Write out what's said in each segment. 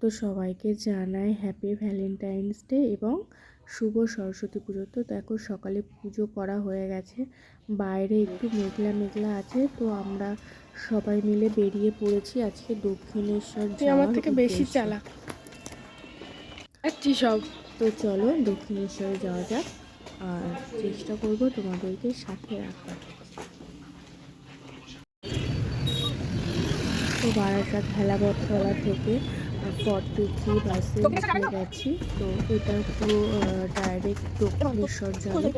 তো সবাইকে জানাই হ্যাপি ভ্যালেন্টাইন্স ডে এবং শুভ সরস্বতী পুজো। তো দেখো সকালে পুজো করা হয়ে গেছে। বাইরে একটু মেঘলা মেঘলা আছে তো আমরা সবাই মিলে বেরিয়ে পড়েছি আজকে দক্ষিণেশ্বর আমার থেকে বেশি। চালাক। একটি সব। তো চলো দক্ষিণেশ্বরে যাওয়া যাক আর চেষ্টা করব তোমাদেরকে সাথে রাখার। তো বারাসাত হেলাবততলা থেকে ফর্টি থ্রি বাসে উঠে গেছি তো এটা পুরো ডাইরেক্ট দক্ষিণেশ্বর যাবে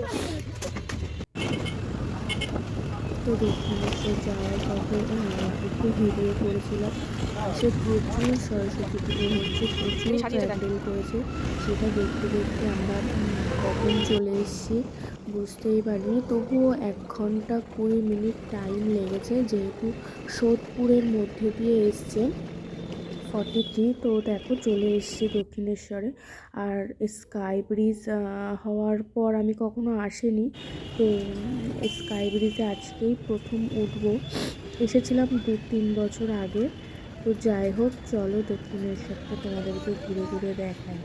তো দক্ষিণেশ্বর যাওয়ার পথে একটু ভিডিও করেছিলাম। সে প্রচুর সরস্বতী পুজো হচ্ছে প্রচুর প্যান্ডেল করেছে। সেটা দেখতে দেখতে আমরা কখন চলে এসেছি বুঝতেই পারিনি। তবুও এক ঘণ্টা কুড়ি মিনিট টাইম লেগেছে যেহেতু সোদপুরের মধ্যে দিয়ে এসছে। ফর্টি থ্রি তো দেখো চলে এসেছি দক্ষিণেশ্বরে। আর স্কাই ব্রিজ হওয়ার পর আমি কখনো আসিনি। তো স্কাই ব্রিজে আজকেই প্রথম উঠব। এসেছিলাম দু তিন বছর আগে। তো যাই হোক, চলো দক্ষিণেশ্বরটা তোমাদেরকে ঘুরে ঘুরে দেখাই।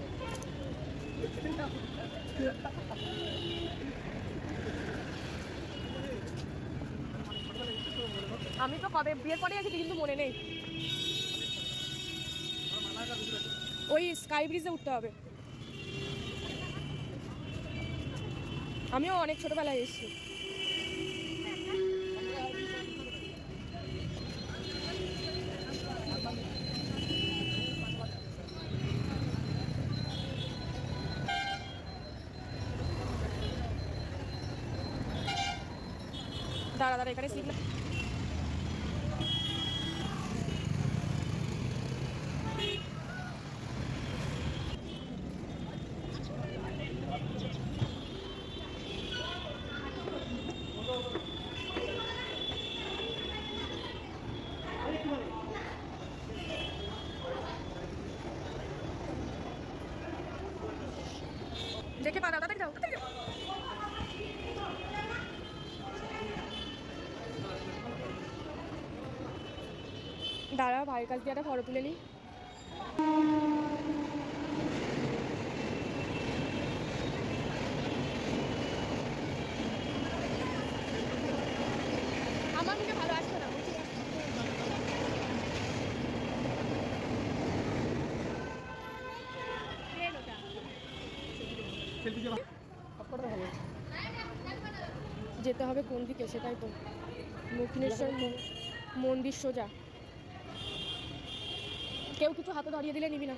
আমি তো কবে, বিয়ের পরে এসেছি কিন্তু মনে নেই। ওই স্কাই ব্রিজে উঠতে হবে। আমিও অনেক ছোটবেলায় এসেছি। দাঁড়া দাঁড়া এখানে সিগন্যাল দেখে পা দাও তাড়াতাড়ি যাও তাড়াতাড়ি যাও দাঁড়া ভাইয়ের কাছ দিয়ে একটা ফটো তুলে নিই আমার মুখে ভালো আসছে না যেতে হবে কোন দিকে সেটাই তো দক্ষিণেশ্বর মন্দির সোজা কেউ কিছু হাতে ধরিয়ে দিলে নিবি না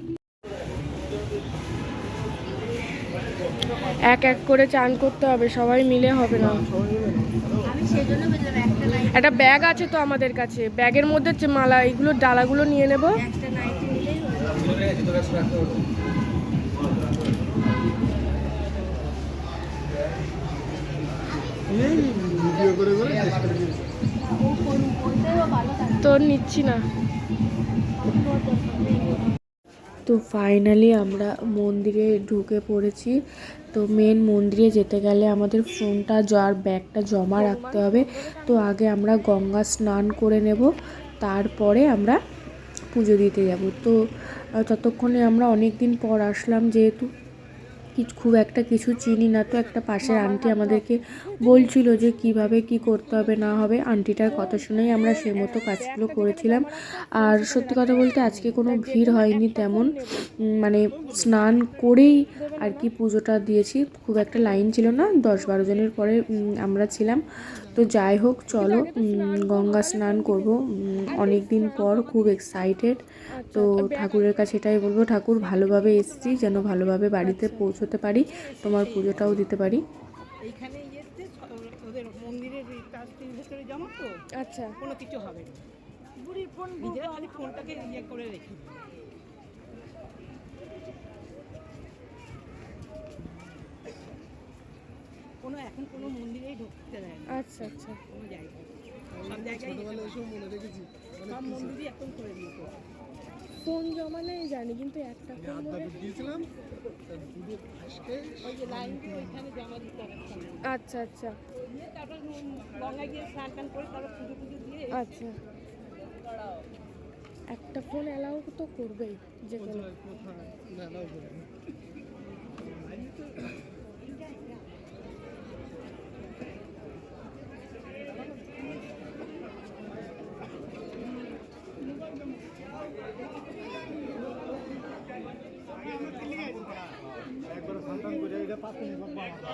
এক এক করে চান করতে হবে, সবাই মিলে হবে না। একটা ব্যাগ আছে তো আমাদের কাছে, ব্যাগের মধ্যে মালা এগুলো ডালাগুলো নিয়ে নেব। তোর নিচ্ছি না। তো ফাইনালি আমরা মন্দিরে ঢুকে পড়েছি। তো মেন মন্দিরে যেতে গেলে আমাদের ফোনটা আর ব্যাগটা জমা রাখতে হবে। তো আগে আমরা গঙ্গা স্নান করে নেব, তারপরে আমরা পুজো দিতে যাব। তো ততক্ষণে আমরা অনেক দিন পর আসলাম যেহেতু কিছু খুব একটা কিছু চিনি না তো একটা পাশের আন্টি আমাদেরকে বলছিল যে কীভাবে কি করতে হবে, না হবে। আন্টিটার কথা শুনেই আমরা সেই মতো কাজগুলো করেছিলাম। আর সত্যি কথা বলতে আজকে কোনো ভিড় হয়নি তেমন। মানে স্নান করেই আর কি পুজোটা দিয়েছি। খুব একটা লাইন ছিল না, দশ বারো জনের পরে আমরা ছিলাম। তো যাই হোক চলো গঙ্গা স্নান করব। অনেক দিন পর খুব এক্সাইটেড তো ঠাকুরের কাছে এটাই বলব ঠাকুর ভালোভাবে এসেছি যেন ভালোভাবে বাড়িতে পৌঁছতে পারি তোমার পুজোটাও দিতে পারি। এইখানে ওদের মন্দিরের ভেতরে জমা তো? আচ্ছা। কোনো কিছু হবে না। বুড়ির ফোন ফোনটাকে ইয়ে করে রেখে কোনো এখন কোনো মন্দিরেই ঢুকতে দেয় না। আচ্ছা আচ্ছা। কোনো জায়গায়। সব জায়গায় এসব মনে রেখেছি। সব মন্দিরই এখন করে দিয়েছে। ফোন জমা নেই জানি কিন্তু একটা ফোন হাত দিয়েছিলাম তা আজকে ওই যে লাইন ওইখানে জমা দিতে আচ্ছা আচ্ছা। দিয়ে তারপর গঙ্গায় গিয়ে স্নান টান করে তারপর পুজো পুজো দিয়ে আচ্ছা। একটা ফোন অ্যালাউ তো করবেই যে কোনো কোথায়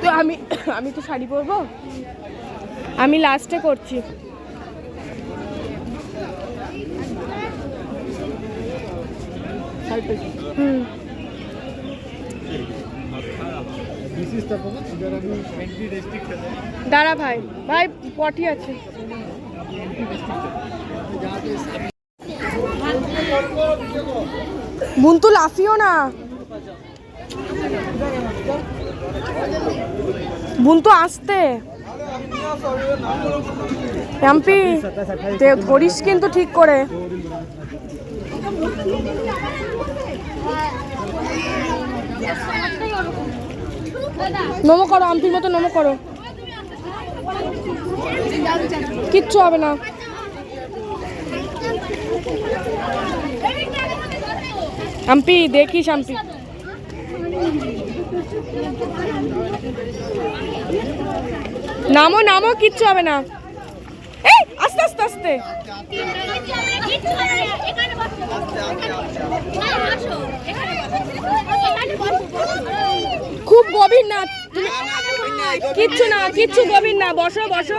না করে তো আমি তো শাড়ি পরবো? আমি লাস্টে করছি দাঁড়া ভাই ভাই পটি আছে। মুন্তু লাফিও না। বুন্তু আসতে। এমপি ধরিস কিন্তু ঠিক করে। নমো করো, আম্পির মতো নমো করো। কিচ্ছু হবে না। আম্পি, দেখিস আম্পি। নামো নামো, কিচ্ছু হবে না। এই, আস্তে আস্তে আস্তে। খুব গভীর না কিচ্ছু না, কিচ্ছু গভীর না, বসো বসো।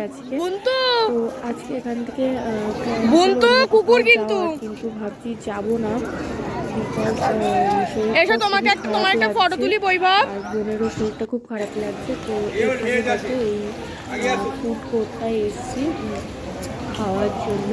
আজকে। তো আজকে এখান থেকে কুকুর কিন্তু। কিন্তু ভাবছি যাব না এসো তোমাকে একটা তোমার একটা ফটো তুলি বৈভব। বোনেরও শরীরটা খুব খারাপ লাগছে তো এই ফুড কোর্টটায় এসেছি খাওয়ার জন্য।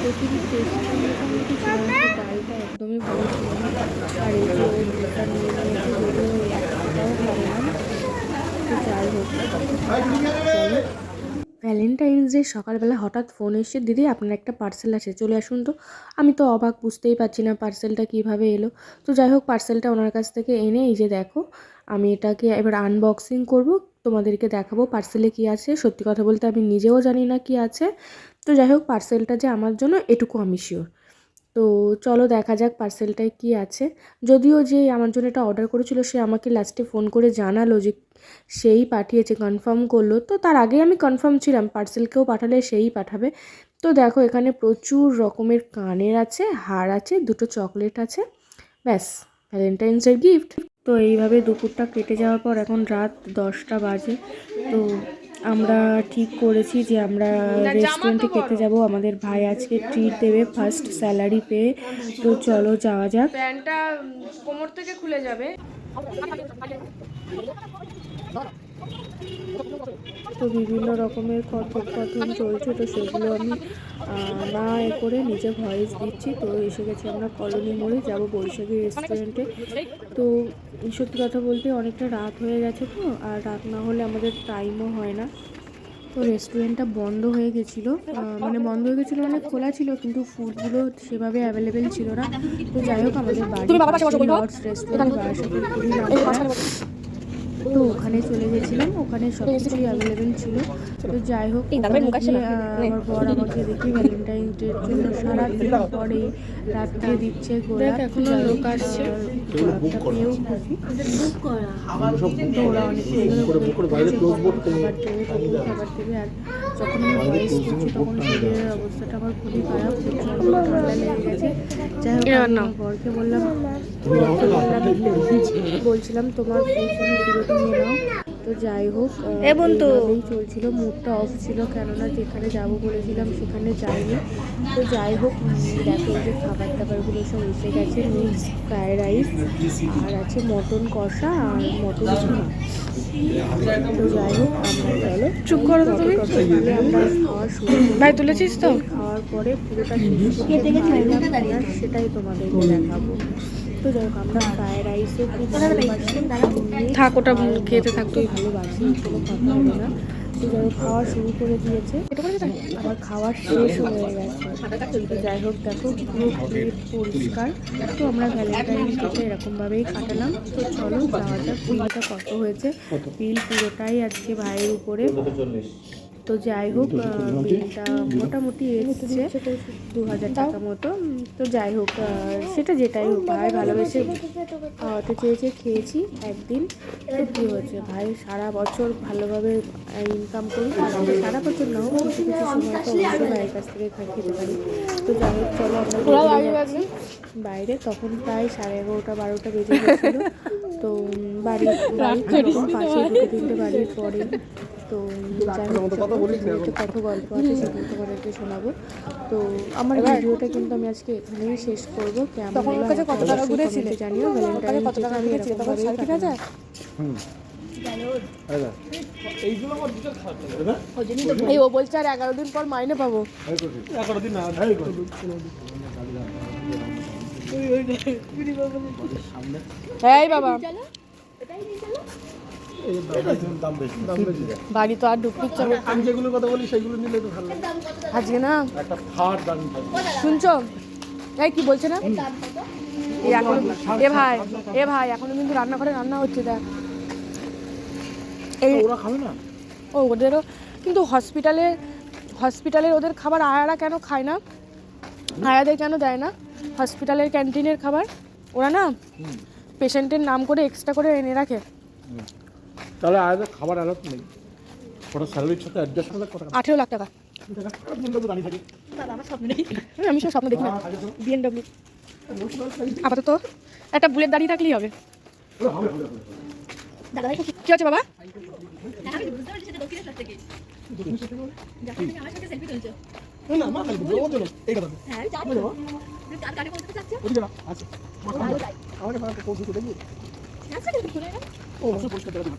প্রচুরই টেস্টি মোটামুটি ছিল ডালটা একদমই ভালো ছিল আর এই যে ওই নিয়ে নিয়েছে যদিও একটাও খাবে তো যাই হোক ভ্যালেন্টাইন্স ডে সকালবেলা হঠাৎ ফোন এসে দিদি আপনার একটা পার্সেল আছে চলে আসুন তো। আমি তো অবাক বুঝতেই পারছি না পার্সেলটা কীভাবে এলো। তো যাই হোক পার্সেলটা ওনার কাছ থেকে এনে এই যে দেখো আমি এটাকে এবার আনবক্সিং করব। তোমাদেরকে দেখাবো পার্সেলে কি আছে। সত্যি কথা বলতে আমি নিজেও জানি না কি আছে। তো যাই হোক পার্সেলটা যে আমার জন্য এটুকু আমি শিওর তো চলো দেখা যাক পার্সেলটায় কি আছে। যদিও যে আমার জন্য এটা অর্ডার করেছিল, সে আমাকে লাস্টে ফোন করে জানালো যে সেই পাঠিয়েছে কনফার্ম করল। তো তার আগে আমি কনফার্ম ছিলাম পার্সেল কেউ পাঠালে সেই পাঠাবে। তো দেখো, এখানে প্রচুর রকমের কানের আছে, হার আছে, দুটো চকলেট আছে। ব্যাস ভ্যালেন্টাইন্সের গিফট তো এইভাবে দুপুরটা কেটে যাওয়ার পর এখন রাত দশটা বাজে। তো আমরা ঠিক করেছি যে আমরা রেস্টুরেন্টে খেতে যাব। আমাদের ভাই আজকে ট্রিট দেবে ফার্স্ট স্যালারি পেয়ে। তো চলো যাওয়া যাক। প্যান্টটা কোমর থেকে খুলে যাবে। তো বিভিন্ন রকমের কথোপকথন চলছে তো সেগুলো আমি না এ করে নিজে ভয়েস দিচ্ছি। তো এসে গেছি আমরা কলোনি মোড়ে যাব বৈশাখী রেস্টুরেন্টে তো সত্যি কথা বলতে অনেকটা রাত হয়ে গেছে তো আর রাত না হলে আমাদের টাইমও হয় না। তো রেস্টুরেন্টটা বন্ধ হয়ে গেছিল। মানে বন্ধ হয়ে গেছিল মানে খোলা ছিল কিন্তু ফুডগুলো সেভাবে অ্যাভেলেবেল ছিল না। তো যাই হোক আমাদের বাড়ি রেস্টুরেন্ট বারাসাতের খুবই নাম করা। তো ওখানে চলে গেছিলাম ওখানে সব কিছুই অ্যাভেলেবেল ছিল। তো যাই হোক আমার বর আমাকে দেখি ভ্যালেন্টাইন ডের জন্য সারা দিন পরে রাত্রে দিচ্ছে গোলাপ। এখনও লোক আসছে। পেয়েও খুশি। তো ওরা অনেক সুন্দর খাবার দেবে খাবার দেবে আর যখন আমি ভয়েস করছি তখন শরীরের অবস্থাটা আমার খুবই খারাপ। প্রচণ্ড ঠান্ডা লেগে গেছে যাই হোক আমি আমার বরকে বললাম বললাম বলছিলাম তোমার ফোন নিয়ে নাও। তো যাই হোক আহ, এইভাবেই চলছিল মুডটা অফ ছিল কেননা যেখানে যাব বলেছিলাম সেখানে যাইনি। তো যাই হোক দেখো যে খাবার দাবারগুলো সব এসে গেছে মিক্স ফ্রায়েড রাইস আর আছে মটন কষা আর মটন তো যাই হোক আমরা চলো। চুপ করো তো তুমি। আমরা খাওয়া শুরু ভাই তুলেছিস তো? খাওয়ার পরে পুরোটা সেটাই তোমাদেরকে দেখাবো। তো যাই হোক আমরা ফ্রায়েড রাইসও খুব ভালোবাসি। থাক ওটা খেতে থাক তুই ভালোবাসি কোনো কথা হবে না। তো যাই হোক খাওয়া শুরু করে দিয়েছে। আবার খাওয়ার শেষ হয়ে গেছে। যাই হোক দেখো পুরো প্লেট পরিষ্কার। তো আমরা ভ্যালেন্টাইন ডেটা এরকমভাবেই কাটালাম। তো চলো যাওয়া যাক বিলটা কত হয়েছে। বিল পুরোটাই আজকে ভাইয়ের উপরে। তো যাই হোক বিলটা মোটামুটি এসছে। দু হাজার টাকা মতো। তো যাই হোক সেটা যেটাই হোক ভাই ভালোবেসে খাওয়াতে চেয়েছে খেয়েছি একদিন। তো কী হয়েছে ভাই? সারা বছর ভালোভাবে ইনকাম করি। আর সারা বছর না হোক কিছু কিছু সময় তো অবশ্যই ভাইয়ের কাছ থেকে খেতে পারি। তো যাই হোক চলো আমরা বাইরে তখন প্রায় সাড়ে এগারোটা বারোটা বেজে গেছিল। তো বাড়ি পাশে দুটো তিনটে বাড়ির পরে তো হোক চলো, কত গল্প আছে সেগুলো তোমাদেরকে শোনাবো। তো আমার ভিডিওটা কিন্তু আমি আজকে এখানেই শেষ করব। কেমন কাছে কত টাকা ঘুরেছিলে? জানিও ভ্যালেন্টাইন কত টাকা আমি এরকম এই ও বলছে আর এগারো দিন পর মাইনে পাবো। এগারো দিন এই বাবা বাড়ি তো আর ইচ্ছা করে আমি যেগুলোর কথা বলি সেগুলো নিলে তো ভালো। আজকে না? একটা থার্ড দামি শুনছো? এই কি বলছে না? এখন এ ভাই এ ভাই এখনও কিন্তু রান্নাঘরে রান্না হচ্ছে দেখ। এই ওরা খাবে না? ও ওদেরও কিন্তু হসপিটালে হসপিটালের ওদের খাবার আয়ারা কেন খায় না? আয়াদের কেন দেয় না? হসপিটালের ক্যান্টিনের খাবার। ওরা না পেশেন্টের নাম করে এক্সট্রা করে এনে রাখে। তাহলে আলাদা খাবার আলাদা নেই। ওটা স্যালারির সাথে অ্যাডজাস্ট করলে কত আঠেরো লাখ টাকা। আমি সব স্বপ্ন দেখি না। বিএনডব্লিউ আপাতত একটা বুলেট দাঁড়িয়ে থাকলেই হবে। কি হচ্ছে বাবা? না মা খালি বলব চলো এই কথা ওদিকে না আছে আমাকে আমাকে কোন দেখবি ও পরিষ্কার করে দিবি